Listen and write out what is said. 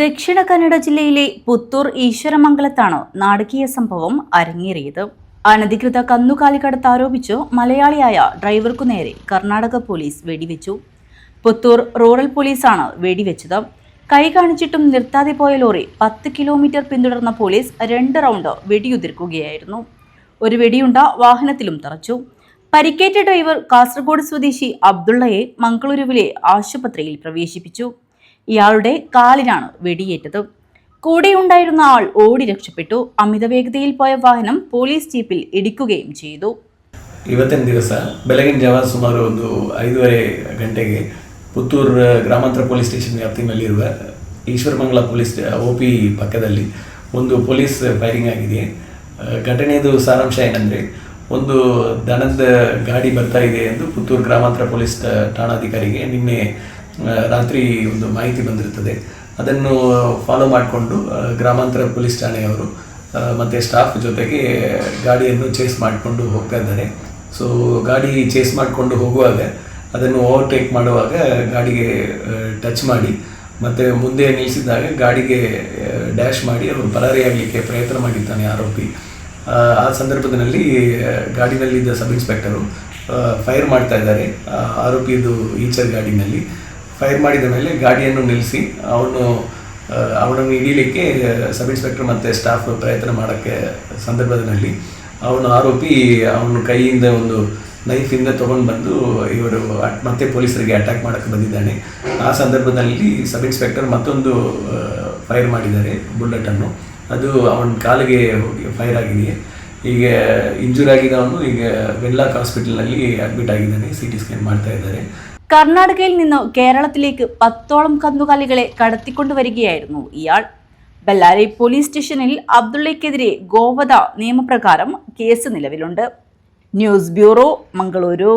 ദക്ഷിണ കന്നഡ ജില്ലയിലെ പുത്തൂർ ഈശ്വരമംഗലത്താണ് നാടകീയ സംഭവം അരങ്ങേറിയത്. അനധികൃത കന്നുകാലി കടത്ത് ആരോപിച്ച് മലയാളിയായ ഡ്രൈവർക്കു നേരെ കർണാടക പോലീസ് വെടിവെച്ചു. പുത്തൂർ റൂറൽ പോലീസാണ് വെടിവെച്ചത്. കൈ കാണിച്ചിട്ടും നിർത്താതെ പോയ ലോറി പത്ത് കിലോമീറ്റർ പിന്തുടർന്ന പോലീസ് രണ്ട് റൗണ്ട് വെടിയുതിർക്കുകയായിരുന്നു. ഒരു വെടിയുണ്ട വാഹനത്തിലും തറച്ചു. പരിക്കേറ്റ ഡ്രൈവർ കാസർഗോഡ് സ്വദേശി അബ്ദുള്ളയെ മംഗളൂരുവിലെ ആശുപത്രിയിൽ പ്രവേശിപ്പിച്ചു. ഇയാളുടെ കാലിനാണ് വെടിയേറ്റത് കൂടെയുണ്ടായിരുന്ന ആൾ ഓടി രക്ഷപ്പെട്ടു അമിത വേഗതയിൽ പോയ വാഹനം പോലീസ് ജീപ്പിൽ ഇടിക്കുകയും ചെയ്തു ಇವತ್ತಿನ ದಿವಸ ಬೆಳಗಿನ ಜಾವ ಸುಮಾರು ಒಂದು ಐದೂವರೆ ಗಂಟೆಗೆ ಪುತ್ತೂರು ಗ್ರಾಮಾಂತರ ಪೊಲೀಸ್ ಸ್ಟೇಷನ್ ವ್ಯಾಪ್ತಿನಲ್ಲಿರುವ ಈಶ್ವರಮಂಗಲ ಪೊಲೀಸ್ ಒ ಪಿ ಪಕ್ಕದಲ್ಲಿ ಒಂದು ಪೊಲೀಸ್ ಫೈರಿಂಗ್ ಆಗಿದೆ ಆ, ಘಟನೆಯದು ಸಾರಾಂಶ ಏನಂದರೆ ಒಂದು ದನದ ಗಾಡಿ ಬರ್ತಾ ಇದೆ ಎಂದು ಪುತ್ತೂರು ಗ್ರಾಮಾಂತರ ಪೊಲೀಸ್ ಠ- ಠಾಣಾಧಿಕಾರಿಗೆ ನಿನ್ನೆ ಆ, ರಾತ್ರಿ ಒಂದು ಮಾಹಿತಿ ಬಂದಿರುತ್ತದೆ. ಅದನ್ನು ಫಾಲೋ ಮಾಡಿಕೊಂಡು ಗ್ರಾಮಾಂತರ ಪೊಲೀಸ್ ಠಾಣೆಯವರು ಮತ್ತು ಸ್ಟಾಫ್ ಜೊತೆಗೆ ಗಾಡಿಯನ್ನು ಚೇಸ್ ಮಾಡಿಕೊಂಡು ಹೋಗ್ತಾ ಇದ್ದಾರೆ. ಸೊ ಗಾಡಿ ಚೇಸ್ ಮಾಡಿಕೊಂಡು ಹೋಗುವಾಗ ಅದನ್ನು ಓವರ್ಟೇಕ್ ಮಾಡುವಾಗ ಗಾಡಿಗೆ ಟಚ್ ಮಾಡಿ ಮತ್ತು ಮುಂದೆ ನಿಲ್ಲಿಸಿದಾಗ ಗಾಡಿಗೆ ಡ್ಯಾಶ್ ಮಾಡಿ ಅವರು ಪರಾರಿಯಾಗಲಿಕ್ಕೆ ಪ್ರಯತ್ನ ಮಾಡಿದ್ದಾನೆ ಆರೋಪಿ. ಆ, ಸಂದರ್ಭದಲ್ಲಿ ಗಾಡಿನಲ್ಲಿದ್ದ ಸಬ್ ಇನ್ಸ್ಪೆಕ್ಟರು ಫೈರ್ ಮಾಡ್ತಾ ಇದ್ದಾರೆ. ಆರೋಪಿಯದು ಈಚರ್ ಗಾಡಿನಲ್ಲಿ. ಫೈರ್ ಮಾಡಿದ ಮೇಲೆ ಗಾಡಿಯನ್ನು ನಿಲ್ಲಿಸಿ ಅವನು ಅವನನ್ನು ಹಿಡೀಲಿಕ್ಕೆ ಸಬ್ ಇನ್ಸ್ಪೆಕ್ಟರ್ ಮತ್ತು ಸ್ಟಾಫ್ ಪ್ರಯತ್ನ ಮಾಡೋಕ್ಕೆ ಸಂದರ್ಭದಲ್ಲಿ ಅವನು ಆರೋಪಿ, ಅವನು ಕೈಯಿಂದ ಒಂದು ನೈಫಿಂದ ತೊಗೊಂಡು ಬಂದು ಇವರು ಮತ್ತೆ ಪೊಲೀಸರಿಗೆ ಅಟ್ಯಾಕ್ ಮಾಡೋಕ್ಕೆ ಬಂದಿದ್ದಾನೆ. ಆ ಸಂದರ್ಭದಲ್ಲಿ ಸಬ್ ಇನ್ಸ್ಪೆಕ್ಟರ್ ಮತ್ತೊಂದು ಫೈರ್ ಮಾಡಿದ್ದಾರೆ ಬುಲೆಟನ್ನು ಅದು ಅವನ ಕಾಲಿಗೆ ಹೋಗಿ ಫೈರ್ ಆಗಿದೆ. ಈಗ ಇಂಜೂರ್ ಆಗಿದ್ದವನು ಈಗ ವೆನ್ಲಾಕ್ ಹಾಸ್ಪಿಟಲ್ನಲ್ಲಿ ಅಡ್ಮಿಟ್ ಆಗಿದ್ದಾನೆ ಸಿ ಟಿ ಸ್ಕ್ಯಾನ್ ಮಾಡ್ತಾ ಇದ್ದಾರೆ. കർണാടകയിൽ നിന്ന് കേരളത്തിലേക്ക് പത്തോളം കന്നുകാലികളെ കടത്തിക്കൊണ്ടുവരികയായിരുന്നു ഇയാൾ. ബെല്ലാരി പോലീസ് സ്റ്റേഷനിൽ അബ്ദുള്ളയ്ക്കെതിരെ ഗോവധ നിയമപ്രകാരം കേസ് നിലവിലുണ്ട്. News bureau Mangaluru.